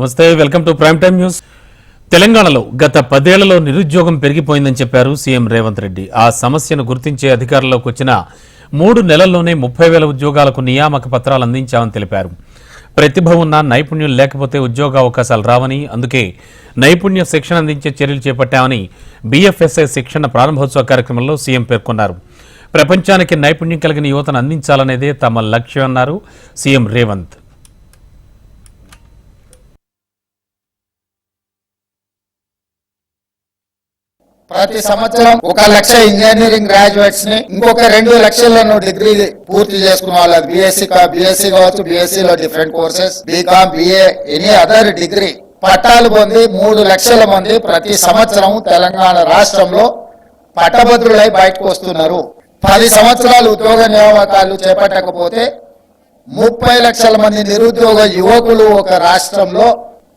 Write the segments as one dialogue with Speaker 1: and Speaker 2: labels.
Speaker 1: నమస్తే welcome to prime time news తెలంగాణలో గత పదేళ్లలో నిరుద్యోగం పెరిగిపోయిందని చెప్పారు సీఎం రేవంత్ రెడ్డి ఆ సమస్యను గుర్తించే అధికారంలోకి వచ్చిన మూడు నెలల్లోనే ముప్పై వేల ఉద్యోగాలకు నియామక పత్రాలు అందించామని తెలిపారు ప్రతిభ ఉన్న నైపుణ్యం లేకపోతే ఉద్యోగ అవకాశాలు రావని అందుకే నైపుణ్య శిక్షణ అందించే చర్యలు చేపట్టామని బీఎఫ్ఎస్ఐ శిక్షణ ప్రారంభోత్సవ కార్యక్రమంలో సీఎం పేర్కొన్నారు ప్రపంచానికి నైపుణ్యం కలిగిన యువతను అందించాలనేదే తమ లక్ష్యం అన్నారు సీఎం రేవంత్
Speaker 2: ప్రతి సంవత్సరం ఒక లక్ష ఇంజనీరింగ్ గ్రాడ్యుయేట్స్ ని ఇంకొక రెండు లక్షలను డిగ్రీ పూర్తి చేసుకున్న వాళ్ళు బీఎస్సీ బీఎస్సీ కావచ్చు బీఎస్సీ లో different courses BCom BA any other degree పట్టాలు పొంది మూడు లక్షల మంది ప్రతి సంవత్సరం తెలంగాణ రాష్ట్రంలో పట్టభద్రులై బయటకు వస్తున్నారు పది సంవత్సరాలు ఉద్యోగ నియామకాలు చేపట్టకపోతే ముప్పై లక్షల మంది నిరుద్యోగ యువకులు ఒక రాష్ట్రంలో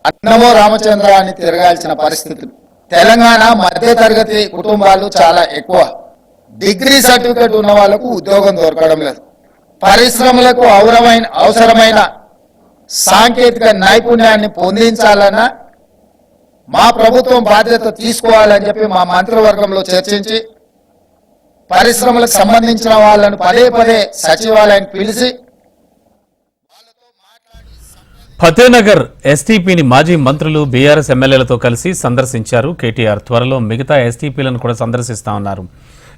Speaker 2: అన్నమో రామచంద్రాన్ని తిరగాల్సిన పరిస్థితులు తెలంగాణ మధ్య తరగతి కుటుంబాలు చాలా ఎక్కువ డిగ్రీ సర్టిఫికేట్ ఉన్న వాళ్ళకు ఉద్యోగం దొరకడం లేదు పరిశ్రమలకు అవసరమైన అవసరమైన సాంకేతిక నైపుణ్యాన్ని పొందించాలన్న మా ప్రభుత్వం బాధ్యత తీసుకోవాలని చెప్పి మా మంత్రివర్గంలో చర్చించి పరిశ్రమలకు సంబంధించిన వాళ్ళను పదే పదే సచివాలయానికి పిలిచి
Speaker 1: ఫతేనగర్ ఎస్టీపీని మాజీ మంత్రులు బీఆర్ఎస్ ఎమ్మెల్యేలతో కలిసి సందర్శించారు కేటీఆర్ త్వరలో మిగతా ఎస్టీపీలను కూడా సందర్శిస్తామన్నారు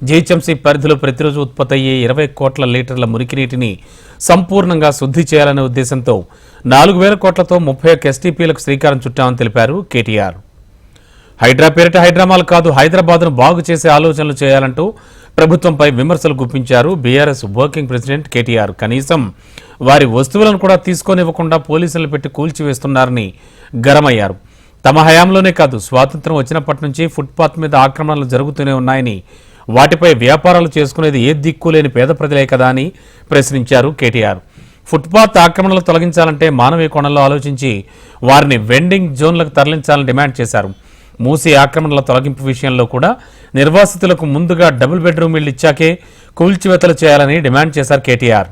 Speaker 1: జీహెచ్ఎంసీ పరిధిలో ప్రతిరోజు ఉత్పత్తి అయ్యే ఇరవై కోట్ల లీటర్ల మురికినీటిని సంపూర్ణంగా శుద్ధి చేయాలనే ఉద్దేశంతో నాలుగు వేల కోట్లతో ముప్పై ఒక్క ఎస్టీపీలకు శ్రీకారం చుట్టామని తెలిపారు కేటీఆర్ హైడ్రా పేరిట హైడ్రామాల్ కాదు హైదరాబాద్ను బాగు చేసే ఆలోచనలు చేయాలంటూ ప్రభుత్వంపై విమర్శలు గుప్పించారు బీఆర్ఎస్ వర్కింగ్ ప్రెసిడెంట్ కేటీఆర్ కనీసం వారి వస్తువులను కూడా తీసుకోనివ్వకుండా పోలీసులు పెట్టి కూల్చివేస్తున్నారని గరమయ్యారు తమ హయాంలోనే కాదు స్వాతంత్రం వచ్చినప్పటి నుంచి ఫుట్పాత్ మీద ఆక్రమణలు జరుగుతూనే ఉన్నాయని వాటిపై వ్యాపారాలు చేసుకునేది ఏ లేని పేద ప్రజలే కదా అని ప్రశ్నించారు కేటీఆర్ ఫుట్పాత్ ఆక్రమణలు తొలగించాలంటే మానవీయ కోణంలో ఆలోచించి వారిని వెండింగ్ జోన్లకు తరలించాలని డిమాండ్ చేశారు మూసి ఆక్రమణల తొలగింపు విషయంలో కూడా నిర్వాసితులకు ముందుగా డబుల్ బెడ్రూమ్ ఇళ్లు ఇచ్చాకే కూల్చివేతలు చేయాలని డిమాండ్ చేశారు కేటీఆర్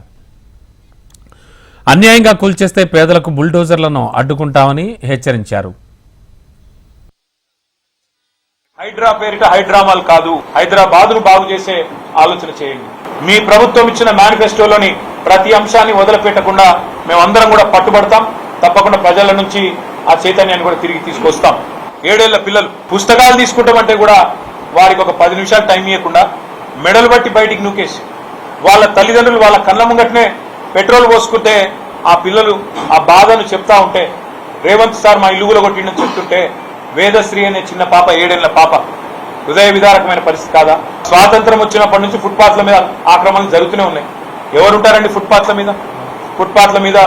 Speaker 1: అన్యాయంగా కూల్చేస్తే పేదలకు బుల్డోజర్లను అడ్డుకుంటామని హెచ్చరించారు
Speaker 3: హైడ్రా పేరిట హైడ్రామాలు కాదు హైదరాబాద్ ను బాగు చేసే ఆలోచన చేయండి మీ ప్రభుత్వం ఇచ్చిన మేనిఫెస్టోలోని ప్రతి అంశాన్ని వదిలిపెట్టకుండా మేమందరం కూడా పట్టుబడతాం తప్పకుండా ప్రజల నుంచి ఆ చైతన్యాన్ని కూడా తిరిగి తీసుకొస్తాం ఏడేళ్ల పిల్లలు పుస్తకాలు తీసుకుంటామంటే కూడా వారికి ఒక పది నిమిషాలు టైం ఇవ్వకుండా మెడలు బట్టి బయటికి నూకేసి వాళ్ళ తల్లిదండ్రులు వాళ్ళ కళ్ళ ముంగటనే పెట్రోల్ పోసుకుంటే ఆ పిల్లలు ఆ బాధను చెప్తా ఉంటే రేవంత్ సార్ మా ఇల్లు కొట్టిండని చెప్తుంటే వేదశ్రీ అనే చిన్న పాప ఏడేళ్ల పాప హృదయ విదారకమైన పరిస్థితి కాదా స్వాతంత్రం వచ్చినప్పటి నుంచి ఫుట్పాత్ల మీద ఆక్రమణలు జరుగుతూనే ఉన్నాయి ఎవరుంటారండి ఫుట్పాత్ల మీద ఫుట్పాత్ల మీద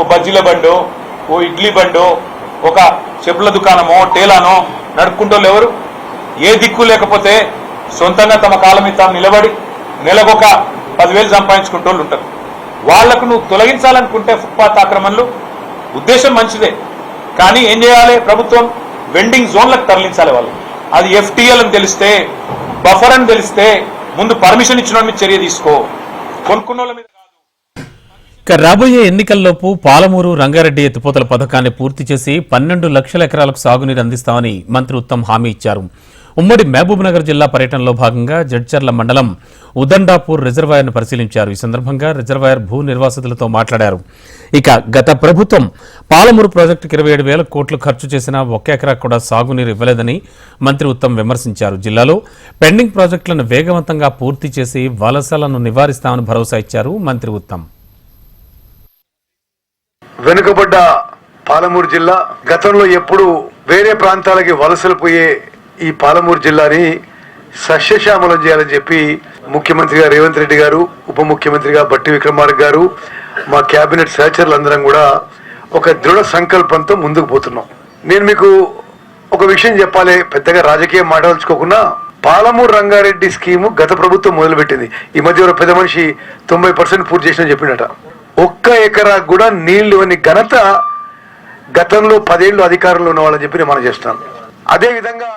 Speaker 3: ఓ బజ్జీల బండో ఓ ఇడ్లీ బండో ఒక చెప్పుల దుకాణమో టేలానో నడుపుకుంటూ ఎవరు ఏ దిక్కు లేకపోతే సొంతంగా తమ కాలం మీద తాను నిలబడి నెలకొక పదివేలు సంపాదించుకుంటూ ఉంటారు వాళ్లకు నువ్వు తొలగించాలనుకుంటే ఫుట్పాత్ ఆక్రమణలు ఉద్దేశం మంచిదే కానీ ఏం చేయాలి ప్రభుత్వం వెండింగ్ జోన్లకు తరలించాలి వాళ్ళు అది ఎఫ్టీఎల్ అని తెలిస్తే బఫర్ అని తెలిస్తే ముందు పర్మిషన్ ఇచ్చిన మీద చర్య తీసుకో కొనుక్కున్న మీద
Speaker 1: ఇక రాబోయే ఎన్నికల్లోపు పాలమూరు రంగారెడ్డి ఎత్తిపోతల పథకాన్ని పూర్తి చేసి పన్నెండు లక్షల ఎకరాలకు సాగునీరు అందిస్తామని మంత్రి ఉత్తమ్ హామీ ఇచ్చారు ఉమ్మడి మహబూబ్నగర్ జిల్లా పర్యటనలో భాగంగా జడ్చర్ల మండలం ఉదండాపూర్ రిజర్వాయర్ను పరిశీలించారు ఈ సందర్భంగా రిజర్వాయర్ భూ నిర్వాసితులతో మాట్లాడారు ఇక గత ప్రభుత్వం పాలమూరు ప్రాజెక్టుకు ఇరవై ఏడు వేల కోట్లు ఖర్చు చేసిన ఒక ఎకరా కూడా సాగునీరు ఇవ్వలేదని మంత్రి ఉత్తమ్ విమర్శించారు జిల్లాలో పెండింగ్ ప్రాజెక్టులను వేగవంతంగా పూర్తి చేసి వలసలను నివారిస్తామని భరోసా ఇచ్చారు మంత్రి ఉత్తమ్
Speaker 4: వెనుకబడ్డ పాలమూరు జిల్లా గతంలో ఎప్పుడు వేరే ప్రాంతాలకి వలసలు పోయే ఈ పాలమూరు జిల్లాని సస్యశ్యామలం చేయాలని చెప్పి ముఖ్యమంత్రిగా రేవంత్ రెడ్డి గారు ఉప ముఖ్యమంత్రిగా బట్టి విక్రమార్క గారు మా క్యాబినెట్ సహచరులు అందరం కూడా ఒక దృఢ సంకల్పంతో ముందుకు పోతున్నాం నేను మీకు ఒక విషయం చెప్పాలి పెద్దగా రాజకీయం మాట్లాడుకోకుండా పాలమూరు రంగారెడ్డి స్కీము గత ప్రభుత్వం మొదలుపెట్టింది ఈ మధ్య పెద్ద మనిషి తొంభై పర్సెంట్ పూర్తి చేసిన చెప్పినట ఒక్క ఎకరా కూడా నీళ్లు అని ఘనత గతంలో పదేళ్ళు అధికారంలో వాళ్ళని చెప్పి మనం చేస్తున్నాం అదేవిధంగా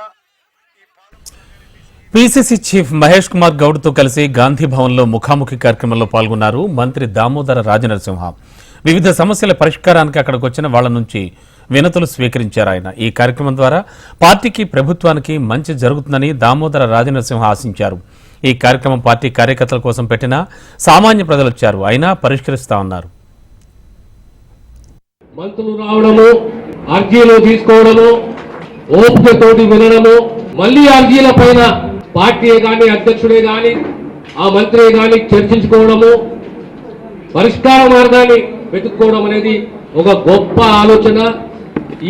Speaker 1: పిసిసి చీఫ్ మహేష్ కుమార్ గౌడ్తో కలిసి గాంధీ భవన్లో ముఖాముఖి కార్యక్రమంలో పాల్గొన్నారు మంత్రి దామోదర రాజనరసింహ వివిధ సమస్యల పరిష్కారానికి అక్కడికి వచ్చిన వాళ్ల నుంచి వినతులు స్వీకరించారు ఆయన ఈ కార్యక్రమం ద్వారా పార్టీకి ప్రభుత్వానికి మంచి జరుగుతుందని దామోదర రాజనరసింహ ఆశించారు ఈ కార్యక్రమం పార్టీ కార్యకర్తల కోసం పెట్టినా సామాన్య ప్రజలు వచ్చారు అయినా ఉన్నారు
Speaker 5: మంత్రులు రావడము అర్జీలు తీసుకోవడము ఓపికతోటి వినడము మళ్ళీ అర్జీల పైన పార్టీయే కానీ అధ్యక్షుడే కానీ ఆ మంత్రి కానీ చర్చించుకోవడము పరిష్కార మార్గాన్ని వెతుక్కోవడం అనేది ఒక గొప్ప ఆలోచన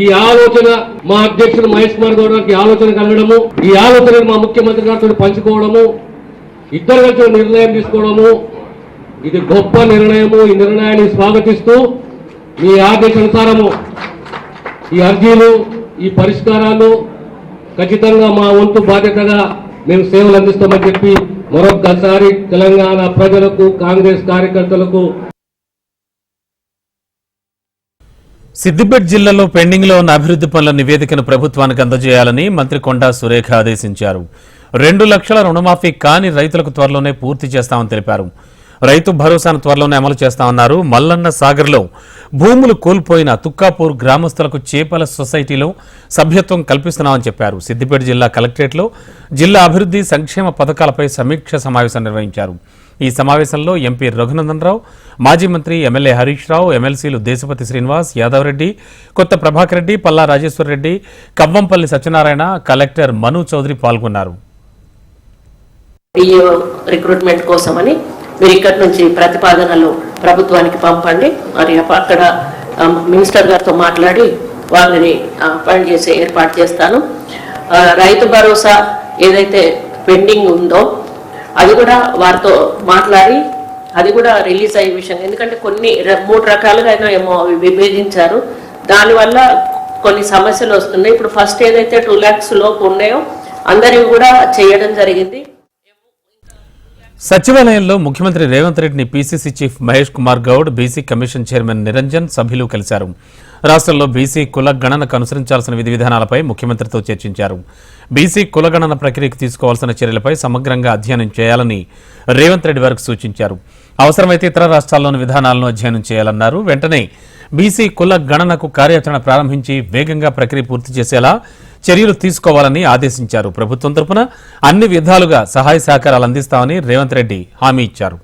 Speaker 5: ఈ ఆలోచన మా అధ్యక్షుడు మహేష్ కుమార్ గౌడ్ గారికి ఆలోచన కలగడము ఈ ఆలోచన మా ముఖ్యమంత్రి గారితో పంచుకోవడము ఇద్దరు కలిసి నిర్ణయం తీసుకోవడము ఇది గొప్ప నిర్ణయము ఈ నిర్ణయాన్ని స్వాగతిస్తూ మీ ఆదేశానుసారము ఈ అర్జీలు ఈ పరిష్కారాలు ఖచ్చితంగా మా వంతు బాధ్యతగా మేము సేవలు అందిస్తామని చెప్పి మరొకసారి తెలంగాణ ప్రజలకు కాంగ్రెస్ కార్యకర్తలకు
Speaker 1: సిద్దిపేట జిల్లాలో పెండింగ్లో ఉన్న అభివృద్ధి పనుల నివేదికను ప్రభుత్వానికి అందజేయాలని మంత్రి కొండా సురేఖ ఆదేశించారు రెండు లక్షల రుణమాఫీ కాని రైతులకు త్వరలోనే పూర్తి చేస్తామని తెలిపారు రైతు భరోసాను త్వరలోనే అమలు చేస్తామన్నారు మల్లన్న సాగర్లో భూములు కోల్పోయిన తుక్కాపూర్ గ్రామస్తులకు చేపల సొసైటీలో సభ్యత్వం కల్పిస్తున్నామని చెప్పారు సిద్దిపేట జిల్లా కలెక్టరేట్లో జిల్లా అభివృద్ధి సంక్షేమ పథకాలపై సమీక్ష సమావేశం నిర్వహించారు ఈ సమావేశంలో ఎంపీ రఘునందన్ రావు మాజీ మంత్రి ఎమ్మెల్యే హరీష్ రావు ఎమ్మెల్సీలు దేశపతి శ్రీనివాస్ యాదవ్ రెడ్డి కొత్త ప్రభాకర్ రెడ్డి పల్లా రాజేశ్వర్ రెడ్డి కవ్వంపల్లి సత్యనారాయణ కలెక్టర్ మను చౌదరి పాల్గొన్నారు
Speaker 6: పిఈఓ రిక్రూట్మెంట్ కోసమని మీరు ఇక్కడి నుంచి ప్రతిపాదనలు ప్రభుత్వానికి పంపండి మరి అక్కడ మినిస్టర్ గారితో మాట్లాడి వాళ్ళని అపాయింట్ చేసి ఏర్పాటు చేస్తాను రైతు భరోసా ఏదైతే పెండింగ్ ఉందో అది కూడా వారితో మాట్లాడి అది కూడా రిలీజ్ అయ్యే విషయం ఎందుకంటే కొన్ని మూడు రకాలుగా ఏమో అవి విభేదించారు దానివల్ల కొన్ని సమస్యలు వస్తున్నాయి ఇప్పుడు ఫస్ట్ ఏదైతే టూ ల్యాక్స్ లోపు ఉన్నాయో అందరివి కూడా చేయడం జరిగింది
Speaker 1: సచివాలయంలో ముఖ్యమంత్రి రేవంత్ రెడ్డిని PCC chief Mahesh Kumar Goud BC commission chairman Niranjan సభ్యులు కలిశారు రాష్ట్రంలో బీసీ కుల గణనకు అనుసరించాల్సిన విధి విధానాలపై ముఖ్యమంత్రితో చర్చించారు బీసీ కులగణన ప్రక్రియకు తీసుకోవాల్సిన చర్యలపై సమగ్రంగా అధ్యయనం చేయాలని రేవంత్ రెడ్డి వారికి సూచించారు అవసరమైతే ఇతర రాష్ట్రాల్లోని విధానాలను అధ్యయనం చేయాలన్నారు వెంటనే బీసీ కుల గణనకు కార్యాచరణ ప్రారంభించి వేగంగా ప్రక్రియ పూర్తి చేసేలా చర్యలు తీసుకోవాలని ఆదేశించారు ప్రభుత్వం తరపున అన్ని విధాలుగా సహాయ సహకారాలు అందిస్తామని రేవంత్ రెడ్డి హామీ ఇచ్చారు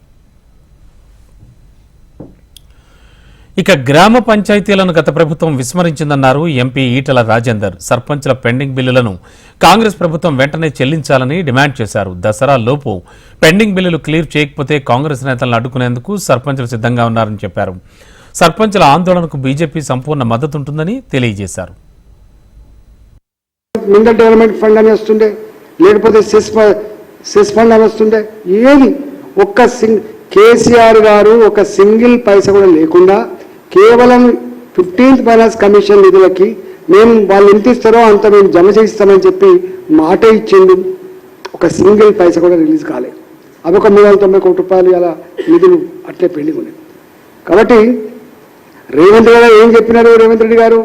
Speaker 1: ఇక గ్రామ పంచాయతీలను గత ప్రభుత్వం విస్మరించిందన్నారు ఎంపీ ఈటల రాజేందర్ సర్పంచ్ల పెండింగ్ బిల్లులను కాంగ్రెస్ ప్రభుత్వం వెంటనే చెల్లించాలని డిమాండ్ చేశారు దసరా లోపు పెండింగ్ బిల్లులు క్లియర్ చేయకపోతే కాంగ్రెస్ నేతలను అడ్డుకునేందుకు సర్పంచ్లు సిద్ధంగా ఉన్నారని చెప్పారు సర్పంచ్ల ఆందోళనకు బీజేపీ సంపూర్ణ మద్దతుంటుందని తెలియజేశారు
Speaker 7: మినరల్ డెవలప్మెంట్ ఫండ్ అని వస్తుండే లేకపోతే సెస్ సెస్ ఫండ్ అని వస్తుండే ఏది ఒక్క సింగ్ కేసీఆర్ గారు ఒక సింగిల్ పైస కూడా లేకుండా కేవలం ఫిఫ్టీన్త్ ఫైనాన్స్ కమిషన్ నిధులకి మేము వాళ్ళు ఎంత ఇస్తారో అంత మేము జమ చేయిస్తామని చెప్పి మాట ఇచ్చింది ఒక సింగిల్ పైస కూడా రిలీజ్ కాలేదు అది ఒక మూడు వందల తొంభై కోటి రూపాయలు అలా నిధులు అట్లే పెళ్లి ఉన్నాయి కాబట్టి రేవంత్ గారు ఏం చెప్పినారు రేవంత్ రెడ్డి గారు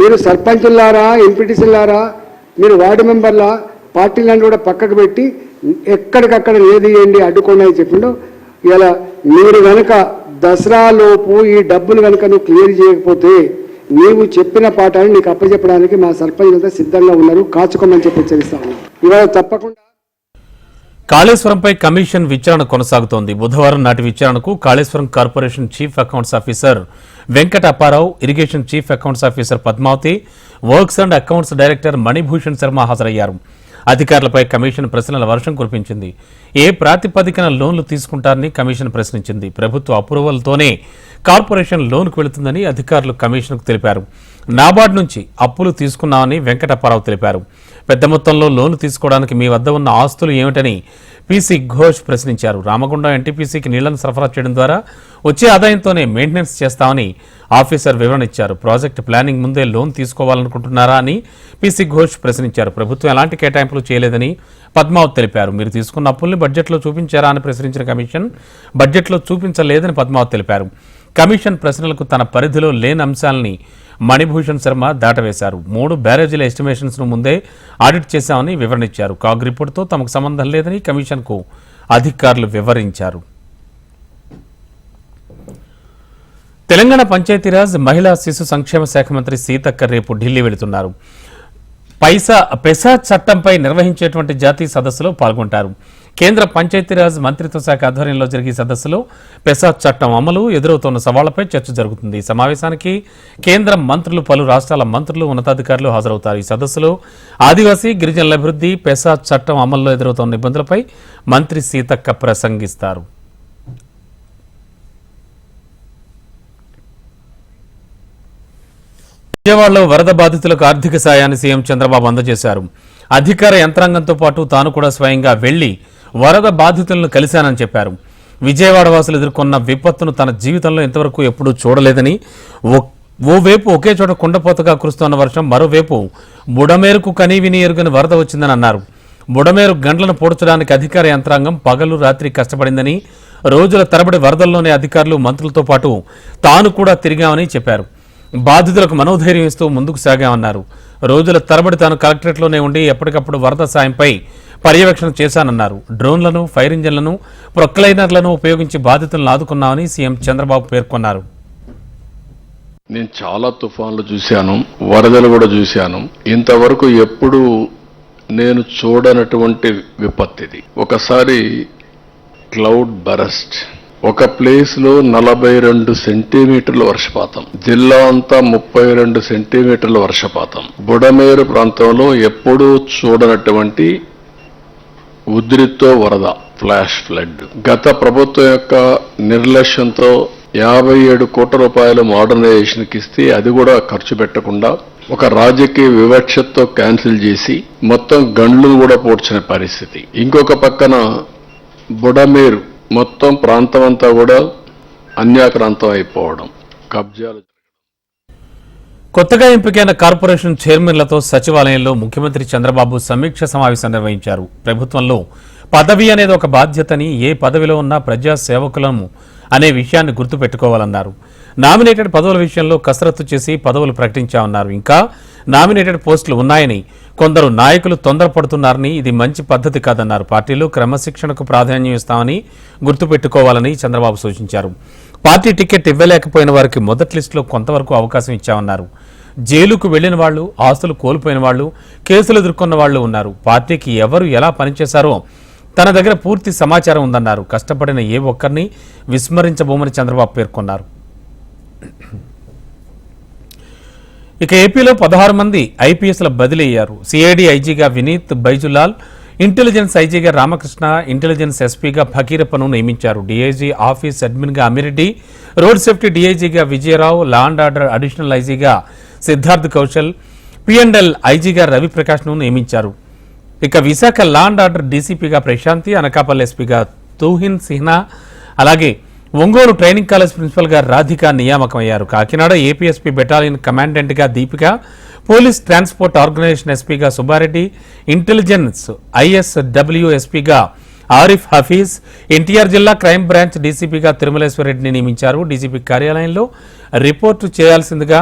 Speaker 7: మీరు సర్పంచ్లారా ఎంపీటీసీలారా మీరు వార్డు మెంబర్లా పార్టీలను కూడా పక్కకు పెట్టి ఎక్కడికక్కడ ఏది ఏంటి అడ్డుకోండి అని చెప్పిండు ఇలా మీరు కనుక దసరాలోపు ఈ డబ్బులు కనుక నువ్వు క్లియర్ చేయకపోతే నీవు చెప్పిన పాఠాన్ని నీకు అప్పచెప్పడానికి మా సర్పంచ్ అంతా సిద్ధంగా ఉన్నారు కాచుకోమని చెప్పి హెచ్చరిస్తా ఉన్నాను ఇవాళ తప్పకుండా
Speaker 1: కాళేశ్వరంపై కమిషన్ విచారణ కొనసాగుతోంది బుధవారం నాటి విచారణకు Kaleshwaram corporation chief accounts officer Venkata Apparao irrigation chief accounts officer Padmavathi works and accounts director Manibhushan Sharma హాజరయ్యారు అధికారులపై కమిషన్ ప్రశ్నల వర్షం కురిపించింది ఏ ప్రాతిపదికన లోన్లు తీసుకుంటారని కమిషన్ ప్రశ్నించింది ప్రభుత్వ అప్రూవల్తోనే కార్పొరేషన్ లోన్కు వెళుతుందని అధికారులు కమిషన్కు తెలిపారు నాబార్డ్ నుంచి అప్పులు తీసుకున్నామని వెంకటప్పారావు తెలిపారు పెద్ద మొత్తంలో లోను తీసుకోవడానికి మీ వద్ద ఉన్న ఆస్తులు ఏమిటని పీసీ ఘోష్ ప్రశ్నించారు రామగుండం ఎన్టీపీసీకి నీళ్లను సరఫరా చేయడం ద్వారా వచ్చే ఆదాయంతోనే మెయింటెనెన్స్ చేస్తామని ఆఫీసర్ వివరణ ఇచ్చారు ప్రాజెక్టు ప్లానింగ్ ముందే లోన్ తీసుకోవాలనుకుంటున్నారా అని పీసీ ఘోష్ ప్రశ్నించారు ప్రభుత్వం ఎలాంటి కేటాయింపులు చేయలేదని పద్మావత్ తెలిపారు మీరు తీసుకున్న అప్పుల్ని బడ్జెట్లో చూపించారా అని ప్రశ్నించిన కమిషన్ బడ్జెట్లో చూపించలేదని పద్మావత్ తెలిపారు కమిషన్ ప్రశ్నలకు తన పరిధిలో లేని అంశాలని మణిభూషణ్ శర్మ దాటవేశారు మూడు బ్యారేజీల ఎస్టిమేషన్స్ను ముందే ఆడిట్ చేశామని వివరణ ఇచ్చారు కాగ్ రిపోర్ట్తో తమకు సంబంధం లేదని కమిషన్కు అధికారులు వివరించారు తెలంగాణ పంచాయతీరాజ్ మహిళా శిశు సంక్షేమ శాఖ మంత్రి సీతక్క రేపు ఢిల్లీ వెళుతున్నారు పైసా పెసా చట్టంపై నిర్వహించేటువంటి జాతీయ సదస్సులో పాల్గొంటారు కేంద్ర పంచాయతీరాజ్ మంత్రిత్వ శాఖ ఆధ్వర్యంలో జరిగే సదస్సులో పెసాద్ చట్టం అమలు ఎదురవుతున్న సవాళ్లపై చర్చ జరుగుతుంది ఈ సమావేశానికి కేంద్ర మంత్రులు పలు రాష్ట్రాల మంత్రులు ఉన్నతాధికారులు హాజరవుతారు ఈ సదస్సులో ఆదివాసీ గిరిజనుల అభివృద్ధి పెసాద్ చట్టం అమల్లో ఎదురవుతున్న ఇబ్బందులపై మంత్రి సీతక్క ప్రసంగిస్తారు విజయవాడలో వరద బాధితులకు ఆర్థిక సాయాన్ని సీఎం చంద్రబాబు అందజేశారు అధికార యంత్రాంగంతో పాటు తాను కూడా స్వయంగా వెళ్లి వరద బాధితులను కలిశానని చెప్పారు విజయవాడ వాసులు ఎదుర్కొన్న విపత్తును తన జీవితంలో ఇంతవరకు ఎప్పుడూ చూడలేదని వైపు ఒకే చోట కుండపోతగా కురుస్తున్న వర్షం మరోవైపు బుడమేరుకు కనీవిని ఎరుగని వరద వచ్చిందని అన్నారు బుడమేరు గంటలను పోడ్చడానికి అధికార యంత్రాంగం పగలు రాత్రి కష్టపడిందని రోజుల తరబడి వరదల్లోనే అధికారులు మంత్రులతో పాటు తాను కూడా తిరిగామని చెప్పారు బాధితులకు మనోధైర్యం ఇస్తూ ముందుకు సాగామన్నారు రోజుల తరబడి తాను కలెక్టరేట్లోనే ఉండి ఎప్పటికప్పుడు వరద సాయంపై పర్యవేక్షణ చేశానన్నారు డ్రోన్లను ఫైర్ ఇంజన్లను ప్రొక్లైనర్లను ఉపయోగించి బాధితులను ఆదుకున్నామని సీఎం చంద్రబాబు పేర్కొన్నారు
Speaker 8: నేను చాలా తుఫాన్లు చూశాను వరదలు కూడా చూశాను ఇంతవరకు ఎప్పుడు నేను చూడనటువంటి విపత్తిది ఒకసారి క్లౌడ్ బరస్ట్ ఒక ప్లేస్ లో నలభై రెండు సెంటీమీటర్ల వర్షపాతం జిల్లా అంతా ముప్పై రెండు సెంటీమీటర్ల వర్షపాతం బుడమేరు ప్రాంతంలో ఎప్పుడూ చూడనటువంటి ఉద్రితో వరద ఫ్లాష్ ఫ్లడ్ గత ప్రభుత్వం యొక్క నిర్లక్ష్యంతో యాభై ఏడు కోట్ల రూపాయలు మోడర్నైజేషన్కి ఇస్తే అది కూడా ఖర్చు పెట్టకుండా ఒక రాజకీయ వివక్షతో క్యాన్సిల్ చేసి మొత్తం గండ్లు కూడా పోడ్చిన పరిస్థితి ఇంకొక పక్కన బుడమేరు మొత్తం ప్రాంతం అంతా కూడా అన్యాక్రాంతం అయిపోవడం కబ్జాలు
Speaker 1: కొత్తగా ఎంపికైన కార్పొరేషన్ చైర్మన్లతో సచివాలయంలో ముఖ్యమంత్రి చంద్రబాబు సమీక్ష సమావేశం నిర్వహించారు ప్రభుత్వంలో పదవి అనేది ఒక బాధ్యతని ఏ పదవిలో ఉన్న ప్రజా సేవకులను అనే విషయాన్ని గుర్తుపెట్టుకోవాలన్నారు నామినేటెడ్ పదవుల విషయంలో కసరత్తు చేసి పదవులు ప్రకటించామన్నారు ఇంకా నామినేటెడ్ పోస్టులు ఉన్నాయని కొందరు నాయకులు తొందరపడుతున్నారని ఇది మంచి పద్ధతి కాదన్నారు పార్టీలు క్రమశిక్షణకు ప్రాధాన్యం ఇస్తామని గుర్తుపెట్టుకోవాలని చంద్రబాబు సూచించారు పార్టీ టికెట్ ఇవ్వలేకపోయిన వారికి మొదటి లిస్టులో కొంతవరకు అవకాశం ఇచ్చామన్నారు జైలుకు వెళ్లిన వాళ్లు ఆస్తులు కోల్పోయిన వాళ్లు కేసులు ఎదుర్కొన్న వాళ్లు ఉన్నారు పార్టీకి ఎవరు ఎలా పనిచేశారో తన దగ్గర పూర్తి సమాచారం ఉందన్నారు కష్టపడిన ఏ ఒక్కరిని విస్మరించబోమని చంద్రబాబు పేర్కొన్నారు ఇక ఏపీలో పదహారు మంది ఐపీఎస్ల బదిలీ అయ్యారు సిఐడి ఐజీగా వినీత్ బైజులాల్ ఇంటెలిజెన్స్ ఐజీగా రామకృష్ణ ఇంటెలిజెన్స్ ఎస్పీగా ఫకీరప్పను నియమించారు డీఐజీ ఆఫీస్ అడ్మిన్గా అమిరెడ్డి రోడ్ సేఫ్టీ డీఐజీగా Vijayarao law and order additional ఐజీగా సిద్ధార్థ్ కౌశల్ పిఎండ్ఎల్ ఐజీగా రవిప్రకాష్ను నియమించారు ఇక విశాఖ లా అండ్ ఆర్డర్ డీసీపీగా ప్రశాంతి అనకాపల్లి ఎస్పీగా తూహిన్ సిహ్నా అలాగే ఒంగోలు ట్రైనింగ్ కాలేజ్ ప్రిన్సిపల్గా రాధిక నియామకమయ్యారు కాకినాడ ఏపీఎస్పీ బెటాలియన్ కమాండెంట్గా దీపిక పోలీస్ ట్రాన్స్పోర్ట్ ఆర్గనైజేషన్ ఎస్పీగా సుబ్బారెడ్డి ఇంటెలిజెన్స్ ఐఎస్డబ్ల్యూఎస్పీగా ఆరిఫ్ హఫీజ్ ఎన్టీఆర్ జిల్లా క్రైమ్ బ్రాంచ్ డీసీపీగా తిరుమలేశ్వరరెడ్డిని నియమించారు డీసీపీ కార్యాలయంలో రిపోర్టు చేయాల్సిందిగా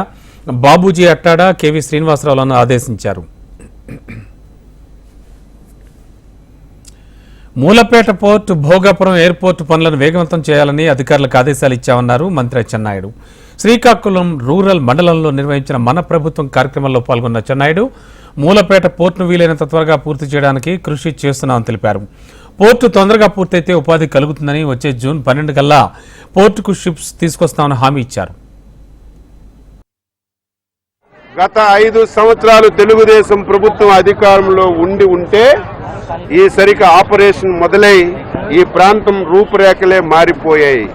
Speaker 1: బాబూజీ అట్టాడ కేవీ శ్రీనివాసరావులను ఆదేశించారు మూలపేట పోర్టు భోగాపురం ఎయిర్పోర్టు పనులను వేగవంతం చేయాలని అధికారులకు ఆదేశాలు ఇచ్చామన్నారు మంత్రి చెన్నాయుడు శ్రీకాకుళం రూరల్ మండలంలో నిర్వహించిన మన ప్రభుత్వం కార్యక్రమంలో పాల్గొన్న చెన్నాయుడు మూలపేట పోర్టును వీలైనంత త్వరగా పూర్తి చేయడానికి కృషి చేస్తున్నామని తెలిపారు పోర్టు తొందరగా పూర్తయితే ఉపాధి కలుగుతుందని వచ్చే జూన్ పన్నెండు కల్లా పోర్టుకు షిప్స్ తీసుకొస్తామని హామీ ఇచ్చారు
Speaker 9: గత ఐదు సంవత్సరాలు తెలుగుదేశం ప్రభుత్వం అధికారంలో ఉండి ఉంటే ఈ సరిగా ఆపరేషన్ మొదలై ఈ ప్రాంతం రూపురేఖలే మారిపోయాయి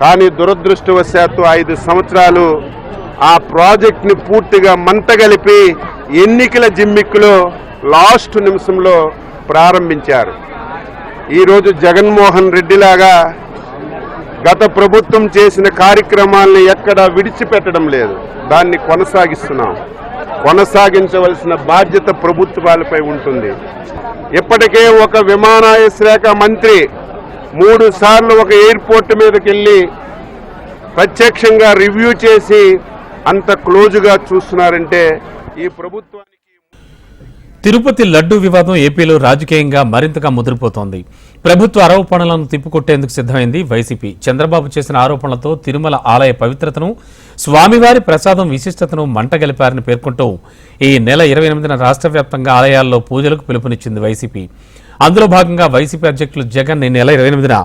Speaker 9: కానీ దురదృష్టవశాత్తు ఐదు సంవత్సరాలు ఆ ప్రాజెక్ట్ని పూర్తిగా మంటగలిపి ఎన్నికల జిమ్మిక్కులో లాస్ట్ నిమిషంలో ప్రారంభించారు ఈరోజు జగన్మోహన్ రెడ్డిలాగా గత ప్రభుత్వం చేసిన కార్యక్రమాలను ఎక్కడా విడిచిపెట్టడం లేదు దాన్ని కొనసాగిస్తున్నాం కొనసాగించవలసిన బాధ్యత ప్రభుత్వాలపై ఉంటుంది ఇప్పటికే ఒక విమానాయ శాఖ మంత్రి మూడు సార్లు ఒక ఎయిర్పోర్ట్ మీదకి వెళ్ళి ప్రత్యక్షంగా రివ్యూ చేసి అంత క్లోజ్గా చూస్తున్నారంటే ఈ ప్రభుత్వాన్ని
Speaker 1: తిరుపతి లడ్డు వివాదం ఏపీలో రాజకీయంగా మరింతగా ముదిరిపోతోంది ప్రభుత్వ ఆరోపణలను తిప్పికొట్టేందుకు సిద్ధమైంది వైసీపీ చంద్రబాబు చేసిన ఆరోపణలతో తిరుమల ఆలయ పవిత్రతను స్వామివారి ప్రసాదం విశిష్టతను మంటగలిపారని పేర్కొంటూ ఈ నెల ఇరవై ఎనిమిదిన రాష్ట్ర వ్యాప్తంగా ఆలయాల్లో పూజలకు పిలుపునిచ్చింది వైసీపీ అందులో భాగంగా వైసీపీ అధ్యక్షులు జగన్ ఈ నెల ఇరవై ఎనిమిదిన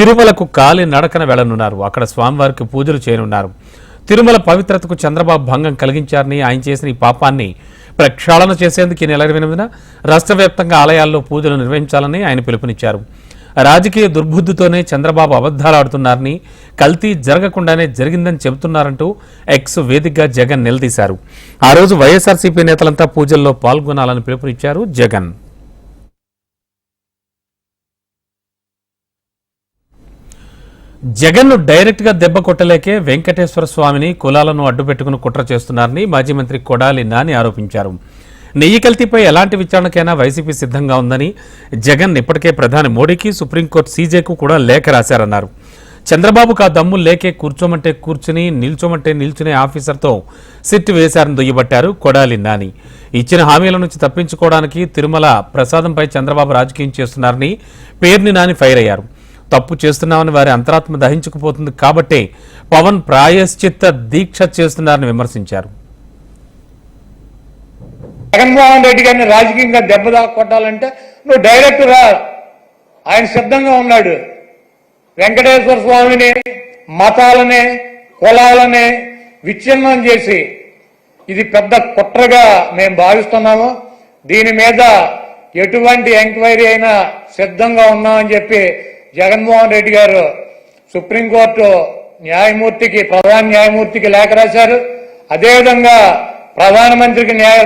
Speaker 1: తిరుమలకు కాలి నడకన వెళ్లనున్నారు అక్కడ స్వామివారికి పూజలు చేయనున్నారు తిరుమల పవిత్రతకు చంద్రబాబు భంగం కలిగించారని ఆయన చేసిన ఈ పాపాన్ని ప్రక్షాళన చేసేందుకు నెల ఇరవై ఎనిమిదిన రాష్ట్ర వ్యాప్తంగా ఆలయాల్లో పూజలు నిర్వహించాలని ఆయన పిలుపునిచ్చారు రాజకీయ దుర్బుద్ధితోనే చంద్రబాబు అబద్దాలు ఆడుతున్నారని కల్తీ జరగకుండానే జరిగిందని చెబుతున్నారంటూ ఎక్స్ వేదికగా జగన్ నిలదీశారు ఆ రోజు వైఎస్ఆర్సీపీ నేతలంతా పూజల్లో పాల్గొనాలని పిలుపునిచ్చారు జగన్ జగన్ను డైరెక్ట్గా దెబ్బ కొట్టలేకే వెంకటేశ్వర స్వామిని కులాలను అడ్డుపెట్టుకుని కుట్ర చేస్తున్నారని మాజీ మంత్రి కొడాలి నాని ఆరోపించారు నెయ్యి కల్తీపై ఎలాంటి విచారణకైనా వైసీపీ సిద్ధంగా ఉందని జగన్ ఇప్పటికే ప్రధాని మోడీకి సుప్రీంకోర్టు సీజేకు కూడా లేఖ రాశారన్నారు చంద్రబాబుకు ఆ దమ్ము లేకే కూర్చోమంటే కూర్చుని నిల్చోమంటే నిల్చునే ఆఫీసర్తో సిట్ వేశారని దుయ్యబట్టారు కొడాలి నాని ఇచ్చిన హామీల నుంచి తప్పించుకోవడానికి తిరుమల ప్రసాదంపై చంద్రబాబు రాజకీయం చేస్తున్నారని పేర్ని నాని ఫైర్ అయ్యారు తప్పు చేస్తున్నామని వారి అంతరాత్మ దహించుకుపోతుంది కాబట్టే పవన్ ప్రాయశ్చిత్త దీక్ష చేస్తున్నారని విమర్శించారు
Speaker 9: జగన్మోహన్ రెడ్డి గారిని రాజకీయంగా దెబ్బదా కొట్టాలంటే నువ్వు డైరెక్ట్ రా ఆయన సిద్ధంగా ఉన్నాడు వెంకటేశ్వర స్వామిని మతాలని కులాలని విచ్ఛిన్నం చేసి ఇది పెద్ద కుట్రగా మేము భావిస్తున్నాము దీని మీద ఎటువంటి ఎంక్వైరీ అయినా సిద్ధంగా ఉన్నామని చెప్పి జగన్మోహన్ రెడ్డి గారు సుప్రీంకోర్టు న్యాయమూర్తికి ప్రధాన న్యాయమూర్తికి లేఖ రాశారు అదేవిధంగా ప్రధానమంత్రికి న్యాయ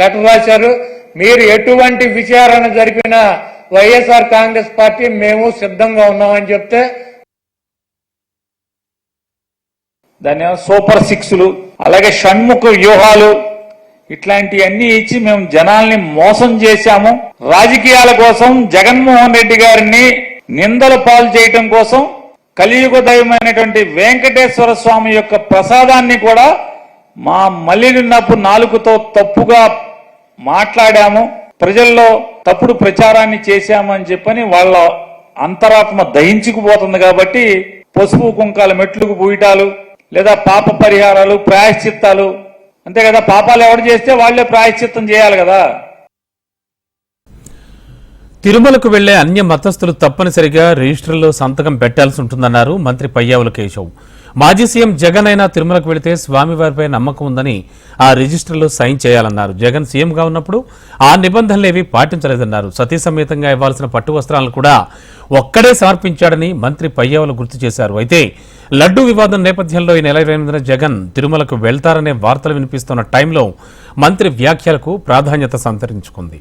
Speaker 9: లెటర్ రాశారు మీరు ఎటువంటి విచారణ జరిపిన వైఎస్ఆర్ కాంగ్రెస్ పార్టీ మేము సిద్ధంగా ఉన్నామని చెప్తే దాని సూపర్ సిక్స్లు అలాగే షణ్ముఖ వ్యూహాలు ఇట్లాంటివన్నీ ఇచ్చి మేము జనాల్ని మోసం చేశాము రాజకీయాల కోసం జగన్మోహన్ రెడ్డి గారిని నిందల పాలు చేయటం కోసం కలియుగ దైవమైనటువంటి వెంకటేశ్వర స్వామి యొక్క ప్రసాదాన్ని కూడా మా మలినపు నాలుగుతో తప్పుగా మాట్లాడాము ప్రజల్లో తప్పుడు ప్రచారాన్ని చేశాము అని చెప్పని వాళ్ళ అంతరాత్మ దహించుకుపోతుంది కాబట్టి పసుపు కుంకాల మెట్లుకు పూయటాలు లేదా పాప పరిహారాలు ప్రాయశ్చిత్తాలు అంతే కదా పాపాలు ఎవరు చేస్తే వాళ్లే ప్రాయశ్చిత్తం చేయాలి కదా
Speaker 1: తిరుమలకు వెళ్లే అన్య మతస్థులు తప్పనిసరిగా రిజిస్టర్లో సంతకం పెట్టాల్సి ఉంటుందన్నారు మంత్రి పయ్యావుల కేశవ్ మాజీ సీఎం జగన్ అయినా తిరుమలకు వెళితే స్వామివారిపై నమ్మకం ఉందని ఆ రిజిస్టర్లో సైన్ చేయాలన్నారు జగన్ సీఎంగా ఉన్నప్పుడు ఆ నిబంధనలు ఏవి పాటించలేదన్నారు సతీ సమేతంగా ఇవ్వాల్సిన పట్టు వస్త్రాలను కూడా ఒక్కడే సమర్పించాడని మంత్రి పయ్యావులు గుర్తు చేశారు అయితే లడ్డూ వివాదం నేపథ్యంలో ఈ నెల ఇరవై జగన్ తిరుమలకు వెళ్తారనే వార్తలు వినిపిస్తున్న టైంలో మంత్రి వ్యాఖ్యలకు ప్రాధాన్యత సంతరించుకుంది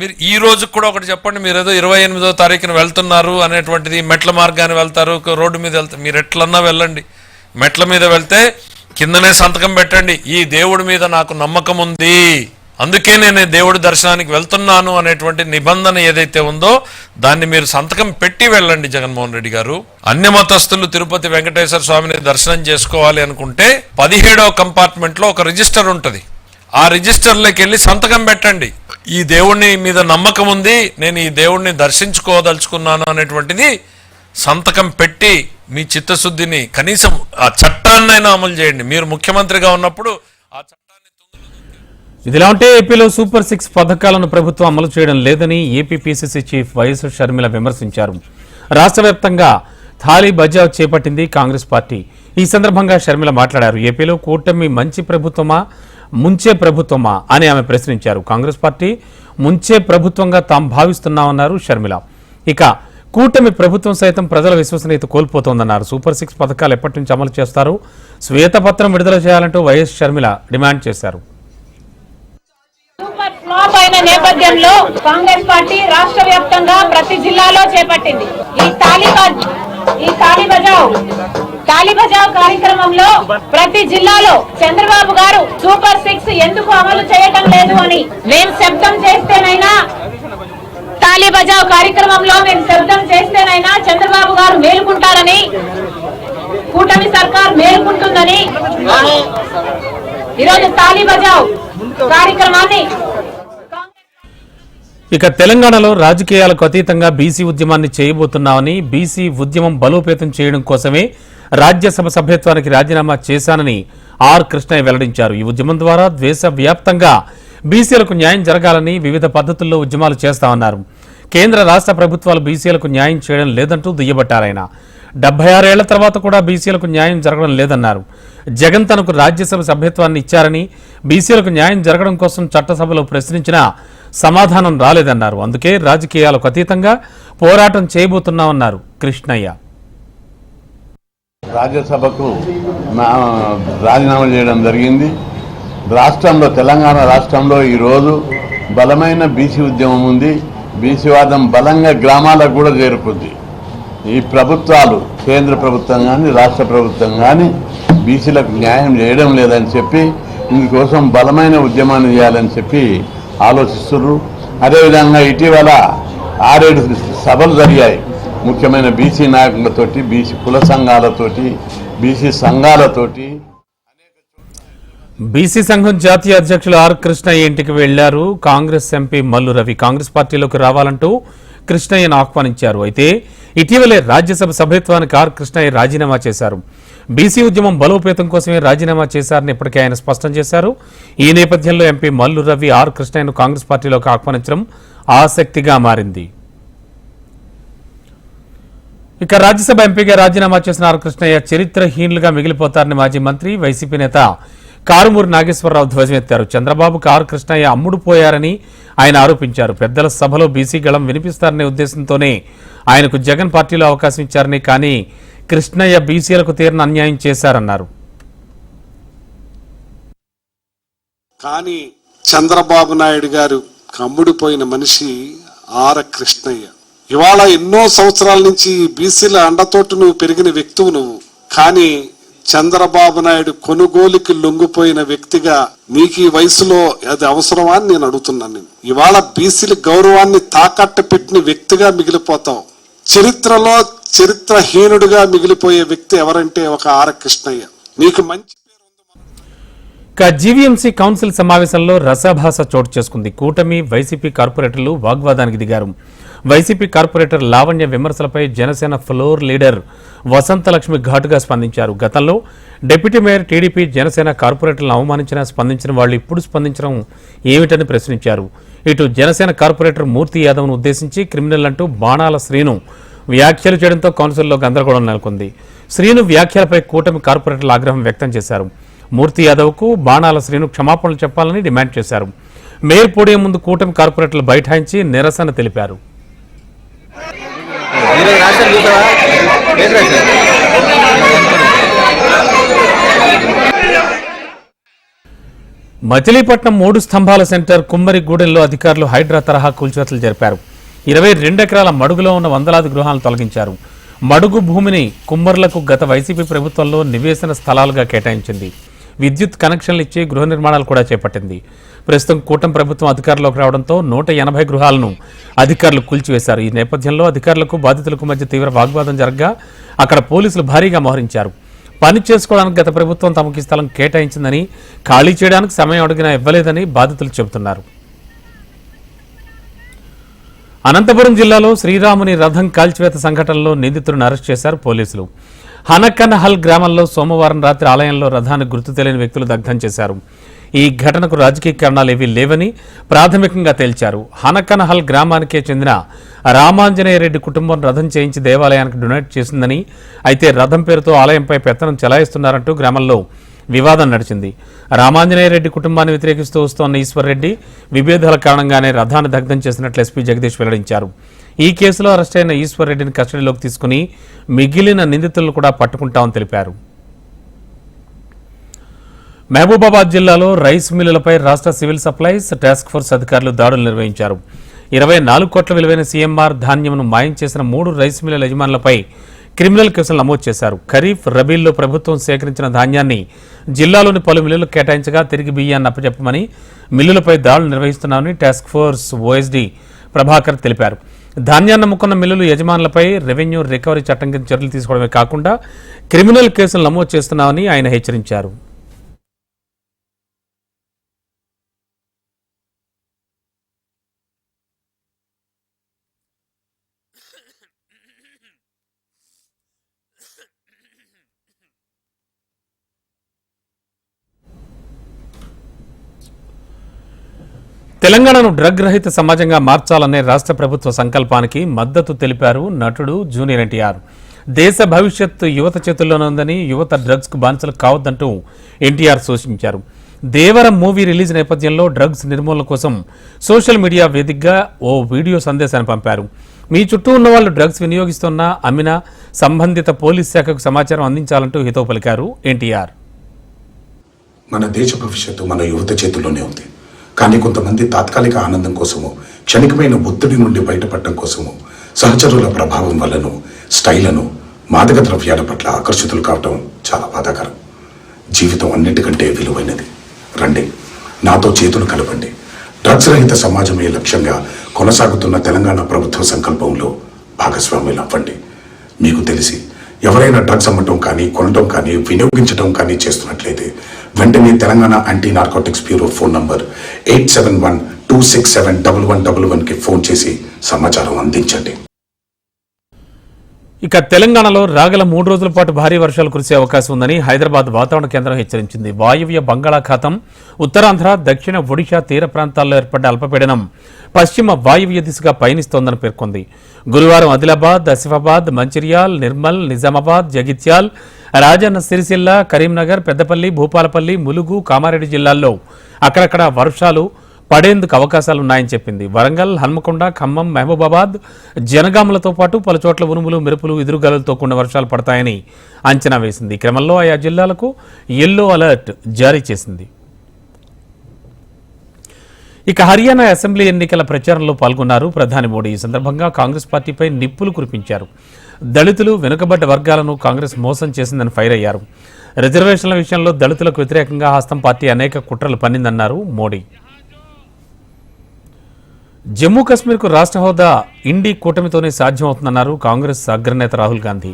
Speaker 9: మీరు ఈ రోజు కూడా ఒకటి చెప్పండి మీరు ఏదో ఇరవై ఎనిమిదో తారీఖున వెళ్తున్నారు అనేటువంటిది మెట్ల మార్గాన్ని వెళ్తారు రోడ్డు మీద వెళ్తారు మీరు ఎట్లన్నా వెళ్ళండి మెట్ల మీద వెళ్తే కిందనే సంతకం పెట్టండి ఈ దేవుడి మీద నాకు నమ్మకం ఉంది అందుకే నేను దేవుడి దర్శనానికి వెళ్తున్నాను అనేటువంటి నిబంధన ఏదైతే ఉందో దాన్ని మీరు సంతకం పెట్టి వెళ్ళండి జగన్మోహన్ రెడ్డి గారు అన్య మతస్థులు తిరుపతి వెంకటేశ్వర స్వామిని దర్శనం చేసుకోవాలి అనుకుంటే పదిహేడో కంపార్ట్మెంట్లో ఒక రిజిస్టర్ ఉంటుంది ఆ రిజిస్టర్లోకి వెళ్ళి సంతకం పెట్టండి ఈ దేవుణ్ణి మీద నమ్మకం ఉంది నేను ఈ దేవుణ్ణి దర్శించుకోదలుచుకున్నాను అనేటువంటిది సంతకం పెట్టి మీ చిత్తశుద్ధిని కనీసం ఆ చట్టాన్నైనా అమలు చేయండి మీరు ముఖ్యమంత్రిగా ఉన్నప్పుడు ఆ చట్టాన్ని ఇదిలా ఉంటే ఏపీలో సూపర్ సిక్స్ పథకాలను ప్రభుత్వం అమలు చేయడం లేదని AP PCC chief YS Sharmila విమర్శించారు రాష్ట్ర వ్యాప్తంగా థాలీ బజావ్ చేపట్టింది కాంగ్రెస్ పార్టీ ఈ సందర్భంగా షర్మిల మాట్లాడారు ఏపీలో కూటమి మంచి ప్రభుత్వమా ముంచే ప్రభుత్వమా అని ఆమె ప్రశ్నించారు కాంగ్రెస్ పార్టీ ముంచే ప్రభుత్వంగా తాము భావిస్తున్నామన్నారు షర్మిల ఇక కూటమి ప్రభుత్వం సైతం ప్రజల విశ్వసనీయత కోల్పోతోందన్నారు సూపర్ సిక్స్ పథకాలు ఎప్పటి నుంచి అమలు చేస్తారు శ్వేతపత్రం విడుదల చేయాలంటూ వైఎస్ షర్మిల డిమాండ్ చేశారు నేపథ్యంలో కాంగ్రెస్ పార్టీ రాష్ట్ర వ్యాప్తంగా ప్రతి జిల్లాలో చేపట్టింది ఈ తాలిబాన్ ఈ కాళీ బజావ్ కాళీ బజావ్ కార్యక్రమంలో ప్రతి జిల్లాలో చంద్రబాబు గారు సూపర్ సిక్స్ ఎందుకు అమలు చేయటం లేదు అని మేము శబ్దం చేస్తేనైనా కాళీ బజావ్ కార్యక్రమంలో మేము శబ్దం చేస్తేనైనా చంద్రబాబు గారు మేలుకుంటారని కూటమి సర్కార్ మేలుకుంటుందని ఈరోజు తాళీ బజావ్ కార్యక్రమాన్ని ఇక తెలంగాణలో రాజకీయాలకు అతీతంగా బీసీ ఉద్యమాన్ని చేయబోతున్నామని బీసీ ఉద్యమం బలోపేతం చేయడం కోసమే రాజ్యసభ సభ్యత్వానికి రాజీనామా చేశానని ఆర్ కృష్ణయ్య వెల్లడించారు ఈ ఉద్యమం ద్వారా ద్వేష వ్యాప్తంగా బీసీలకు న్యాయం జరగాలని వివిధ పద్ధతుల్లో ఉద్యమాలు చేస్తామన్నారు కేంద్ర రాష్ట్ర ప్రభుత్వాలు బీసీలకు న్యాయం చేయడం లేదంటూ దుయ్యబట్టారాయన డెబ్బై ఆరేళ్ల తర్వాత కూడా బీసీలకు న్యాయం జరగడం లేదన్నారు జగన్ తనకు రాజ్యసభ సభ్యత్వాన్ని ఇచ్చారని బీసీలకు న్యాయం జరగడం కోసం చట్టసభలో ప్రశ్నించినా సమాధానం రాలేదన్నారు అందుకే రాజకీయాలకు అతీతంగా పోరాటం చేయబోతున్నామన్నారు కృష్ణయ్య రాజ్యసభకు రాజీనామా చేయడం జరిగింది రాష్ట్రంలో తెలంగాణ రాష్ట్రంలో ఈరోజు బలమైన బీసీ ఉద్యమం ఉంది బీసీవాదం బలంగా గ్రామాలకు కూడా చేరుకుంది ఈ ప్రభుత్వాలు కేంద్ర ప్రభుత్వం కానీ రాష్ట్ర ప్రభుత్వం కానీ బీసీలకు న్యాయం చేయడం లేదని చెప్పి ఇందుకోసం బలమైన ఉద్యమాన్ని చేయాలని చెప్పి ఆలోచిస్తున్నారు అదేవిధంగా ఇటీవల ఆరేడు సభలు జరిగాయి ముఖ్యమైన బీసీ నాయకులతోటి బీసీ కుల సంఘాలతోటి బీసీ సంఘాలతోటి బీసీ సంఘం జాతీయ అధ్యక్షులు ఆర్ కృష్ణయ్య ఇంటికి వెళ్లారు కాంగ్రెస్ ఎంపీ మల్లు రవి కాంగ్రెస్ పార్టీలోకి రావాలంటూ కృష్ణయ్యను ఆహ్వానించారు అయితే ఇటీవలే రాజ్యసభ సభ్యత్వానికి ఆర్ కృష్ణయ్య రాజీనామా చేశారు బీసీ ఉద్యమం బలోపేతం కోసమే రాజీనామా చేశారని ఇప్పటికే ఆయన స్పష్టం చేశారు ఈ నేపథ్యంలో ఎంపీ మల్లు రవి ఆర్ కృష్ణయ్యను కాంగ్రెస్ పార్టీలోకి ఆహ్వానించడం ఆసక్తిగా మారింది ఇక రాజ్యసభ ఎంపీగా రాజీనామా చేసిన ఆర్ కృష్ణయ్య చరిత్రహీనులుగా మిగిలిపోతారని మాజీ మంత్రి వైసీపీ నేత కారుమూరి నాగేశ్వరరావు ధ్వజమెత్తారు చంద్రబాబు కారు కృష్ణయ్య అమ్ముడు పోయారని ఆయన ఆరోపించారు పెద్దల సభలో బీసీ గళం వినిపిస్తారనే ఉద్దేశంతోనే ఆయనకు జగన్ పార్టీలో అవకాశం ఇచ్చారని కానీ కృష్ణయ్య బీసీలకు తీరిన అన్యాయం చేశారన్నారు కానీ చంద్రబాబు నాయుడు గారు కమ్ముడిపోయిన మనిషి ఆర కృష్ణయ్య ఇవాళ ఎన్నో సంవత్సరాల నుంచి బీసీల అండతోటి నువ్వు పెరిగిన వ్యక్తువు నువ్వు కానీ చంద్రబాబు నాయుడు కొనుగోలుకి లొంగిపోయిన వ్యక్తిగా మీకు ఈ వయసులో అది అవసరమా అని నేను అడుగుతున్నాను నేను ఇవాళ బీసీల గౌరవాన్ని తాకట్టు పెట్టిన వ్యక్తిగా మిగిలిపోతాం చరిత్రలో చరిత్రహీనుడిగా మిగిలిపోయే వ్యక్తి ఎవరంటే ఒక ఆర కృష్ణయ్య నీకు మంచి జీవీఎంసీ కౌన్సిల్ సమావేశంలో రసాభాస చోటు చేసుకుంది కూటమి వైసీపీ కార్పొరేటర్లు వాగ్వాదానికి దిగారు వైసీపీ కార్పొరేటర్ లావణ్య విమర్శలపై జనసేన ఫ్లోర్ లీడర్ వసంతలక్ష్మి ఘాటుగా స్పందించారు గతంలో డిప్యూటీ మేయర్ టీడీపీ జనసేన కార్పొరేటర్లను అవమానించిన స్పందించిన వాళ్ళు ఇప్పుడు స్పందించడం ఏమిటని ప్రశ్నించారు ఇటు జనసేన కార్పొరేటర్ మూర్తి యాదవ్ను ఉద్దేశించి క్రిమినల్ అంటూ బాణాల శ్రీను వ్యాఖ్యలు చేయడంతో కౌన్సిల్లో గందరగోళం నెలకొంది శ్రీను వ్యాఖ్యలపై కూటమి కార్పొరేటర్లు ఆగ్రహం వ్యక్తం చేశారు మూర్తి యాదవ్కు బాణాల శ్రీను క్షమాపణలు చెప్పాలని డిమాండ్ చేశారు మేయర్ పోడియం ముందు కూటమి కార్పొరేటర్లు బైఠాయించి నిరసన తెలిపారు మచిలీపట్నం మూడు స్తంభాల సెంటర్ కుమ్మరిగూడెంలో అధికారులు హైడ్రా తరహా కూల్చివేతలు జరిపారు ఇరవై రెండు ఎకరాల మడుగులో ఉన్న వందలాది గృహాలను తొలగించారు మడుగు భూమిని కుమ్మర్లకు గత వైసీపీ ప్రభుత్వంలో నివేశన స్థలాలుగా కేటాయించింది విద్యుత్ కనెక్షన్లు ఇచ్చి గృహ నిర్మాణాలు కూడా చేపట్టింది ప్రస్తుతం కూటం ప్రభుత్వం అధికారంలోకి రావడంతో నూట ఎనభై గృహాలను అధికారులు కూల్చివేశారు ఈ నేపథ్యంలో అధికారులకు బాధితులకు మధ్య తీవ్ర వాగ్వాదం జరగగా అక్కడ పోలీసులు భారీగా మోహరించారు పని చేసుకోవడానికి గత ప్రభుత్వం తమకి స్థలం కేటాయించిందని ఖాళీ చేయడానికి సమయం అడిగినా ఇవ్వలేదని బాధితులు చెబుతున్నారు అనంతపురం జిల్లాలో శ్రీరాముని రథం కాల్చివేత సంఘటనలో నిందితులను అరెస్ట్ చేశారు పోలీసులు హనకనహల్ గ్రామంలో సోమవారం రాత్రి ఆలయంలో రథాన్ని గుర్తు తెలియని వ్యక్తులు దగ్ధం చేశారు ఈ ఘటనకు రాజకీయ కారణాలు ఏవీ లేవని ప్రాథమికంగా తేల్చారు హనకనహల్ గ్రామానికే చెందిన రామాంజనేయ రెడ్డి కుటుంబం రథం చేయించి దేవాలయానికి డొనేట్ చేసిందని అయితే రథం పేరుతో ఆలయంపై పెత్తనం చెలాయిస్తున్నారంటూ గ్రామంలో వివాదం నడిచింది రామాంజనేయ రెడ్డి కుటుంబాన్ని వ్యతిరేకిస్తూ వస్తోన్న ఈశ్వర్ రెడ్డి విభేదాల కారణంగానే రథాన్ని దగ్ధం చేసినట్లు ఎస్పీ జగదీష్ వెల్లడించారు ఈ కేసులో అరెస్ట్ అయిన ఈశ్వర్ రెడ్డిని కస్టడీలోకి తీసుకుని మిగిలిన నిందితులను కూడా పట్టుకుంటామని తెలిపారు మహబూబాబాద్ జిల్లాలో రైస్ మిల్లులపై రాష్ట్ర సివిల్ సప్లైస్ టాస్క్ ఫోర్స్ అధికారులు దాడులు నిర్వహించారు ఇరవై నాలుగు కోట్ల విలువైన సీఎంఆర్ ధాన్యంను మాయం చేసిన మూడు రైస్ మిల్లుల యజమానులపై క్రిమినల్ కేసులు నమోదు చేశారు ఖరీఫ్ రబీల్లో ప్రభుత్వం సేకరించిన ధాన్యాన్ని జిల్లాలోని పలు మిల్లులకు కేటాయించగా తిరిగి బియ్యాన్ని అప్పచెప్పమని మిల్లులపై దాడులు నిర్వహిస్తున్నామని టాస్క్ ఫోర్స్ ఓఎస్డీ ప్రభాకర్ తెలిపారు ధాన్యాన్ని అమ్ముకున్న మిల్లులు యజమానులపై రెవెన్యూ రికవరీ చట్టం కింద చర్యలు తీసుకోవడమే కాకుండా క్రిమినల్ కేసులు నమోదు చేస్తున్నామని ఆయన హెచ్చరించారు తెలంగాణను డ్రగ్ రహిత సమాజంగా మార్చాలనే రాష్ట్ర ప్రభుత్వ సంకల్పానికి మద్దతు తెలిపారు నటుడు జూనియర్ ఎన్టీఆర్ దేశ భవిష్యత్తు యువత చేతుల్లోనే ఉందని యువత డ్రగ్స్కు బానిసలు కావద్దంటూ ఎన్టీఆర్ సూచించారు దేవర మూవీ రిలీజ్ నేపథ్యంలో డ్రగ్స్ నిర్మూలన కోసం సోషల్ మీడియా వేదికగా ఓ వీడియో సందేశాన్ని పంపారు మీ చుట్టూ ఉన్న వాళ్ళు డ్రగ్స్ వినియోగిస్తున్న అమిన సంబంధిత పోలీస్ శాఖకు సమాచారం అందించాలంటూ హితవు పలికారు ఎన్టీఆర్ మన దేశ భవిష్యత్తు మన యువత చేతుల్లోనే ఉంది కానీ కొంతమంది తాత్కాలిక ఆనందం కోసము క్షణికమైన ఒత్తిడి నుండి బయటపడటం కోసము సహచరుల ప్రభావం వలన స్టైలను మాదక ద్రవ్యాల పట్ల ఆకర్షితులు కావటం చాలా బాధాకరం జీవితం అన్నిటికంటే విలువైనది రండి నాతో చేతులు కలపండి డ్రగ్స్ రహిత సమాజమే లక్ష్యంగా కొనసాగుతున్న తెలంగాణ ప్రభుత్వ సంకల్పంలో భాగస్వామ్యులు అవ్వండి మీకు తెలిసి ఎవరైనా డ్రగ్స్ అమ్మటం కానీ కొనడం కానీ వినియోగించడం కానీ చేస్తున్నట్లయితే వెంటనే Telangana anti narcotics bureau phone number eight seven one two six seven double one double వన్కి ఫోన్ చేసి సమాచారం అందించండి ఇక తెలంగాణలో రాగల మూడు రోజుల పాటు భారీ వర్షాలు కురిసే అవకాశం ఉందని హైదరాబాద్ వాతావరణ కేంద్రం హెచ్చరించింది వాయువ్య బంగాళాఖాతం ఉత్తరాంధ్ర దక్షిణ ఒడిషా తీర ప్రాంతాల్లో ఏర్పడ్డ అల్పపీడనం పశ్చిమ వాయువ్య దిశగా పయనిస్తోందని పేర్కొంది గురువారం ఆదిలాబాద్ అసిఫాబాద్ మంచిర్యాల్ నిర్మల్ నిజామాబాద్ జగిత్యాల్ రాజన్న సిరిసిల్ల కరీంనగర్ పెద్దపల్లి భూపాలపల్లి ములుగు కామారెడ్డి జిల్లాల్లో అక్కడక్కడ వర్షాలు పడేందుకు అవకాశాలున్నాయని చెప్పింది వరంగల్ హన్మకొండ ఖమ్మం మహబూబాబాద్ జనగామలతో పాటు పలు చోట్ల ఉరుములు మెరుపులు ఎదురుగాలులతో కూడిన వర్షాలు పడతాయని అంచనా వేసింది క్రమంలో ఆయా జిల్లాలకు ఎల్లో అలర్ట్ జారీ చేసింది ఇక హర్యానా అసెంబ్లీ ఎన్నికల ప్రచారంలో పాల్గొన్నారు ప్రధాని మోడీ ఈ సందర్భంగా కాంగ్రెస్ పార్టీపై నిప్పులు కురిపించారు దళితులు వెనుకబడ్డ వర్గాలను కాంగ్రెస్ మోసం చేసిందని ఫైర్ అయ్యారు రిజర్వేషన్ల విషయంలో దళితులకు వ్యతిరేకంగా హస్తం పార్టీ అనేక కుట్రలు పన్నిందన్నారు మోడీ జమ్మూ కాశ్మీర్కు రాష్ట్ర హోదా ఇండి కూటమితోనే సాధ్యమవుతుందన్నారు కాంగ్రెస్ అగ్రనేత రాహుల్ గాంధీ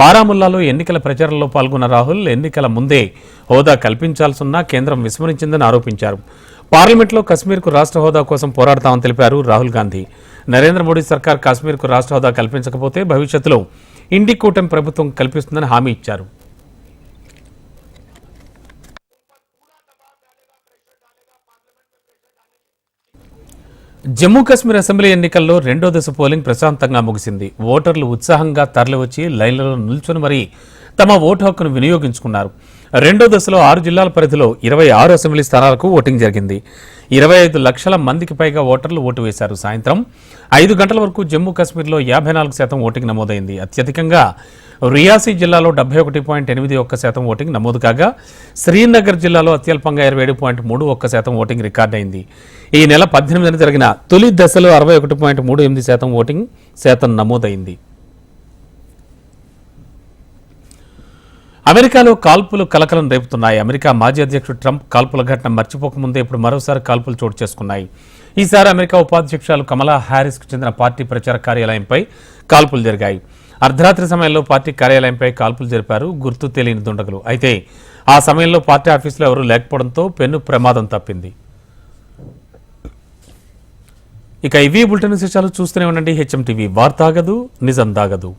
Speaker 9: బారాముల్లాలో ఎన్నికల ప్రచారంలో పాల్గొన్న రాహుల్ ఎన్నికల ముందే హోదా కల్పించాల్సిన కేంద్రం విస్మరించిందని ఆరోపించారు పార్లమెంట్లో కశ్మీర్కు రాష్ట్ర హోదా కోసం పోరాడతామని తెలిపారు రాహుల్ గాంధీ నరేంద్ర మోడీ సర్కార్ కాశ్మీర్కు రాష్ట్ర హోదా కల్పించకపోతే భవిష్యత్తులో ఇండి కూటమి ప్రభుత్వం కల్పిస్తుందని హామీ ఇచ్చారు జమ్మూ కాశ్మీర్ అసెంబ్లీ ఎన్నికల్లో రెండో దశ పోలింగ్ ప్రశాంతంగా ముగిసింది ఓటర్లు ఉత్సాహంగా తరలివచ్చి లైన్లలో నిల్చొని మరీ తమ ఓటు హక్కును వినియోగించుకున్నారు రెండో దశలో ఆరు జిల్లాల పరిధిలో ఇరవై ఆరు అసెంబ్లీ స్థానాలకు ఓటింగ్ జరిగింది ఇరవై ఐదు లక్షల మందికి పైగా ఓటర్లు ఓటు వేశారు సాయంత్రం ఐదు గంటల వరకు జమ్మూ కాశ్మీర్లో యాభై నాలుగు శాతం ఓటింగ్ నమోదైంది అత్యధికంగా రియాసీ జిల్లాలో డెబ్బై ఒకటి పాయింట్ ఎనిమిది ఒక్క శాతం ఓటింగ్ నమోదు కాగా శ్రీనగర్ జిల్లాలో అత్యల్పంగా ఇరవై ఏడు పాయింట్ మూడు ఒక్క శాతం ఓటింగ్ రికార్డైంది ఈ నెల పద్దెనిమిదిన జరిగిన తొలి దశలో అరవై ఒకటి పాయింట్ మూడు ఎనిమిది శాతం ఓటింగ్ శాతం నమోదైంది అమెరికాలో కాల్పులు కలకలం రేపుతున్నాయి అమెరికా మాజీ అధ్యక్షుడు ట్రంప్ కాల్పుల ఘటన మర్చిపోకముందే ఇప్పుడు మరోసారి కాల్పులు చోటు చేసుకున్నాయి ఈసారి అమెరికా ఉపాధ్యక్షురాలు కమలా హ్యారిస్కు చెందిన పార్టీ ప్రచార కార్యాలయంపై కాల్పులు జరిగాయి అర్ధరాత్రి సమయంలో పార్టీ కార్యాలయంపై కాల్పులు జరిపారు గుర్తు తెలియని దుండగులు అయితే ఆ సమయంలో పార్టీ ఆఫీసులో ఎవరూ లేకపోవడంతో పెన్ను ప్రమాదం తప్పింది ఇక ఇవి బులెటిన్ విశేషాలు చూస్తూనే ఉండండి హెచ్ఎం టీవీ వార్తాగదు నిజం దాగదు